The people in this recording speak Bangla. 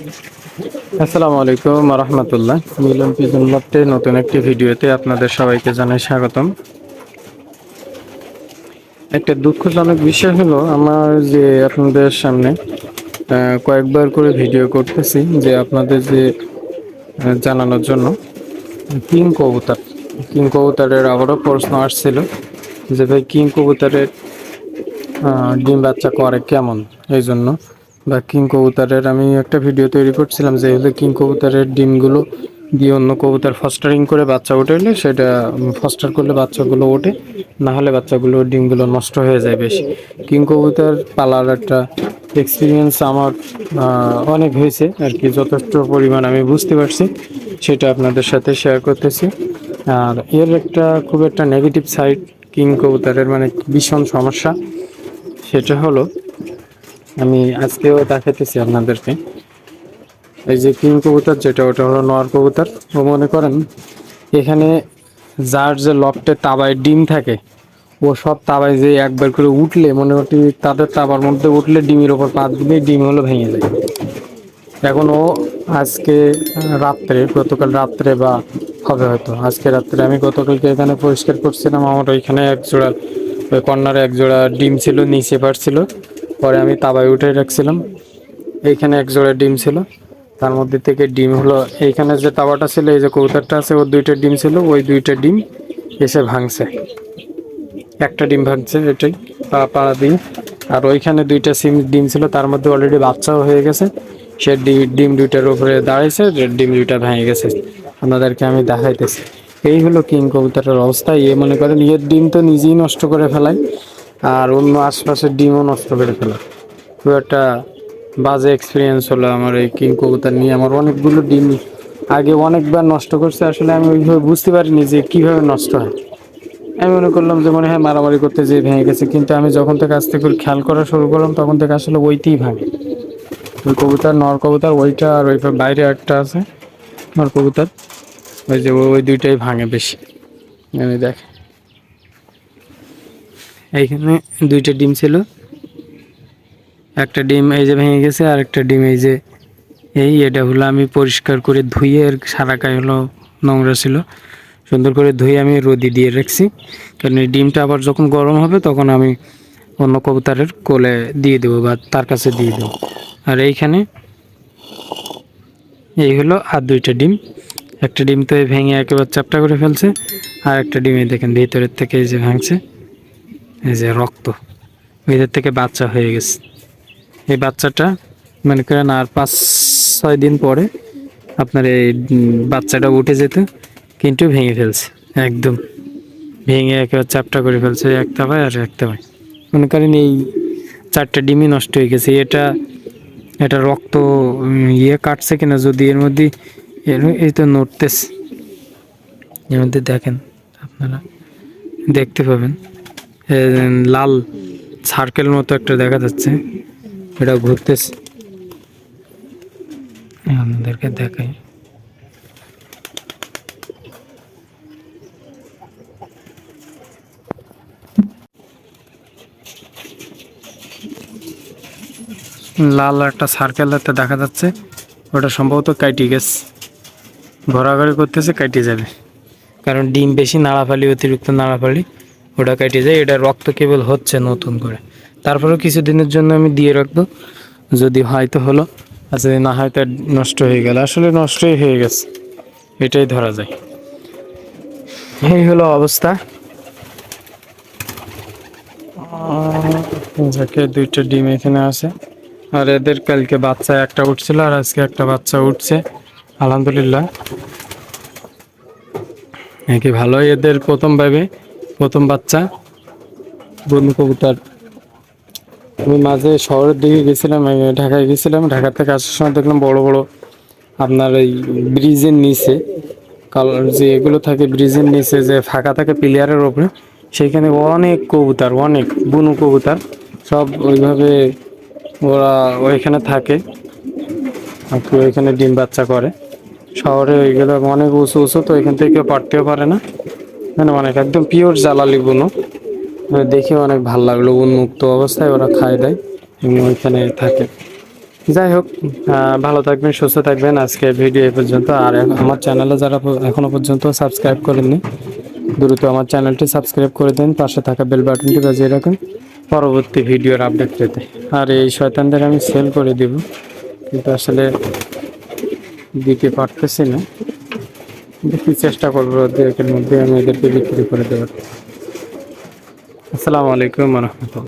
আসসালামু আলাইকুম রহমতুল্লাহ মিলন পিজন নতুন একটি ভিডিওতে আপনাদের সবাইকে জানাই স্বাগতম। একটা দুঃখজনক বিষয় হলো, আমার যে আপনাদের সামনে কয়েকবার করে ভিডিও করতেছি যে আপনাদের যে জানানোর জন্য, কিং কবুতর, কিং কবুতরের আবারও প্রশ্ন আসছিল যে ভাই, কিং কবুতরের ডিম বাচ্চা করে কেমন? এই জন্য বা কিং কবুতরের, আমি একটা ভিডিও তৈরি করছিলাম যে হলো কিং কবুতরের ডিমগুলো দিয়ে অন্য কবুতর ফস্টারিং করে বাচ্চা উঠাইলে সেটা ফস্টার করলে বাচ্চাগুলো ওঠে, না হলে বাচ্চাগুলো ডিমগুলো নষ্ট হয়ে যায় বেশি। কিং কবুতর পালার একটা এক্সপিরিয়েন্স আমার অনেক হয়েছে আর কি, যথেষ্ট পরিমাণ আমি বুঝতে পারছি, সেটা আপনাদের সাথে শেয়ার করতেছি। আর এর একটা খুব একটা নেগেটিভ সাইড কিং কবুতরের মানে ভীষণ সমস্যা, সেটা হলো আমি আজকেও দেখাতেছি আপনাদেরকে। এই যে কিং কবুতর যেটা, ওটা হলো নর কবুতর। ও মনে করেন, এখানে যার যে লফটে তাবায় ডিম থাকে, ও সব তাবায় যে একবার করে উঠলে মনে হচ্ছে তাদের তাবার মধ্যে উঠলে ডিমের ওপর পা দিলে ডিম হলো ভেঙে যায়। এখন ও আজকে রাত্রে, গতকাল রাত্রে বা হবে হয়তো, আজকে রাত্রে আমি গতকালকে এখানে পরিষ্কার করছিলাম, আমার ওইখানে এক জোড়া, ওই কর্নারে এক জোড়া ডিম ছিল, নিচে পারছিল পরে আমি তাবায় উঠে রাখছিলাম। এইখানে এক জোড়া ডিম ছিল। তার মধ্যে থেকে ডিম হলো, এইখানে যে তাওয়াটা ছিল, এই যে কৌতারটা আছে, ওর দুইটা ডিম ছিল, ওই দুইটা ডিম এসে ভাঙছে। একটা ডিম ভাঙছে এটাই, পা পাড়া দিয়ে। আর ওইখানে দুইটা সিম ডিম ছিল, তার মধ্যে অলরেডি বাচ্চাও হয়ে গেছে। সে ডিম দুইটার উপরে দাঁড়াইছে ডিম দুইটা ভেঙে গেছে। আপনাদেরকে আমি দেখাইতেছি। এই হলো কিং কবুতরের অবস্থা। ইয়ে মনে করেন, ইয়ের ডিম তো নিজেই নষ্ট করে ফেলায়। আর অন্য আশপাশের ডিমও নষ্ট করে ফেলায় খুব একটা বাজে এক্সপিরিয়েন্স হলো আমার এই কিং কবুতর নিয়ে। আমার অনেকগুলো ডিম আগে অনেকবার নষ্ট করছে, আসলে আমি ওইভাবে বুঝতে পারিনি যে কীভাবে নষ্ট হয়। আমি মনে করলাম যে মনে হয় মারামারি করতে যেয়ে ভেঙে গেছে, কিন্তু আমি যখন থেকে আস্তে করে খেয়াল করা শুরু করলাম, তখন থেকে আসলে ওইতেই ভাঙে। ওই কবুতর, নর কবুতর, ওইটা আর ওই বাইরে একটা আছে, নর কবুতর। ওই যে ওই দুইটাই ভাঙে বেশি। আমি দেখ এইখানে দুইটা ডিম ছিল। একটা ডিম এই যে ভেঙে গেছে, আর একটা ডিম এই যে এই, এটা হলো আমি পরিষ্কার করে ধুয়ে আর সারা গায়ে হলো নোংরা ছিল। সুন্দর করে ধুয়ে আমি রোদি দিয়ে রাখছি। কারণ এই ডিমটা আবার যখন গরম হবে তখন আমি অন্য কবুতরের কোলে দিয়ে দেবো বা তার কাছে দিয়ে দেবো। আর এইখানে এই হলো আর দুইটা ডিম। একটা ডিম তো ভেঙে একেবারে চাপটা করে ফেলছে, আর একটা ডিম দেখেন ভিতরের থেকে এই যে ভাঙছে। এই যে রক্ত ভিতর থেকে বাচ্চা হয়ে গেছে। এই বাচ্চাটা মনে করেন আর পাঁচ, ছয় দিন পরে আপনার এই বাচ্চাটা উঠে যেত, কিন্তু ভেঙে ফেলছে, একদম। ভেঙে একেবারে চাপটা করে ফেলছে একটা ভাই আর একটা ভাই মনে করেন এই চারটা ডিমই নষ্ট হয়ে গেছে, এটা এটা রক্ত ইয়ে কাটছে কিনা যদি এর মধ্যে, এর- এই তো নড়তেছে। এর মধ্যে দেখেন আপনারা, দেখতে পাবেন। লাল সার্কেল মতো একটা দেখা যাচ্ছে। এটা ঘুরতেছে। আমাদেরকে দেখাই। লাল একটা সার্কেল একটা দেখা যাচ্ছে। ওটা সম্ভবত কাইটি গেছে। ঘোরাঘুরি করতেছে, কাইটে যাবে। কারণ ডিম বেশি, নাড়াফালি, অতিরিক্ত নাড়াফালি। ওটা কেটে যায় এটা রক্ত কেবল হচ্ছে নতুন করে। তারপরেও কিছুদিনের জন্য আমি দিয়ে রাখব। যদি হয়তো হলো, আর যদি না হয় তো নষ্ট হয়ে গেল। আসলে নষ্টই হয়ে গেছে। এটাই ধরা যায়। এই হলো অবস্থা। দুইটা ডিম এখানে আছে। আর এদের কালকে বাচ্চা একটা উঠছিল, আর আজকে একটা বাচ্চা উঠছে। আলহামদুলিল্লাহ। নাকি ভালোই এদের প্রথম ভাবে। প্রথম বাচ্চা, বন্ধু কবুতর। আমি মাঝে শহরের দিকে গেছিলাম ঢাকায় গেছিলাম, ঢাকা থেকে আসার সময় দেখলাম বড় বড় আপনার এই ব্রিজের নিচে কালার যে এগুলো থাকে ব্রিজের নিচে যে ফাঁকা থাকে প্লেয়ারের ওপরে সেখানে অনেক কবুতর, অনেক বুনু কবুতর, সব ওইভাবে ওরা ওইখানে থাকে। ওইখানে ডিম বাচ্চা করে। শহরে ওইগুলো অনেক উঁচু উঁচু, তো এখান থেকে কেউ পারতেও পারে না। মানে অনেক একদম পিওর জ্বালালি বুনো। মানে দেখে অনেক ভালো লাগল, উন্মুক্ত অবস্থায় ওরা খায় দেয়, এবং ওইখানে থাকে। যাই হোক ভালো থাকবেন, সুস্থ থাকবেন। আজকে ভিডিও এ পর্যন্ত, আর আমার চ্যানেলে যারা প- এখনও পর্যন্ত সাবস্ক্রাইব করেননি, দ্রুত আমার চ্যানেলটি সাবস্ক্রাইব করে দিন, পাশে থাকা বেল বাটনটি বাজিয়ে রাখুন, পরবর্তী ভিডিওর আপডেট পেতে। আর এই শয়তানদের আমি সেল করে দিব, কিন্তু আসলে দিতে পারতেছি না। দেখি চেষ্টা করব এদের মধ্যে আমি এদেরকে বিক্রি করে দেওয়ার। আসসালামু আলাইকুম রহমতুল্লাহ।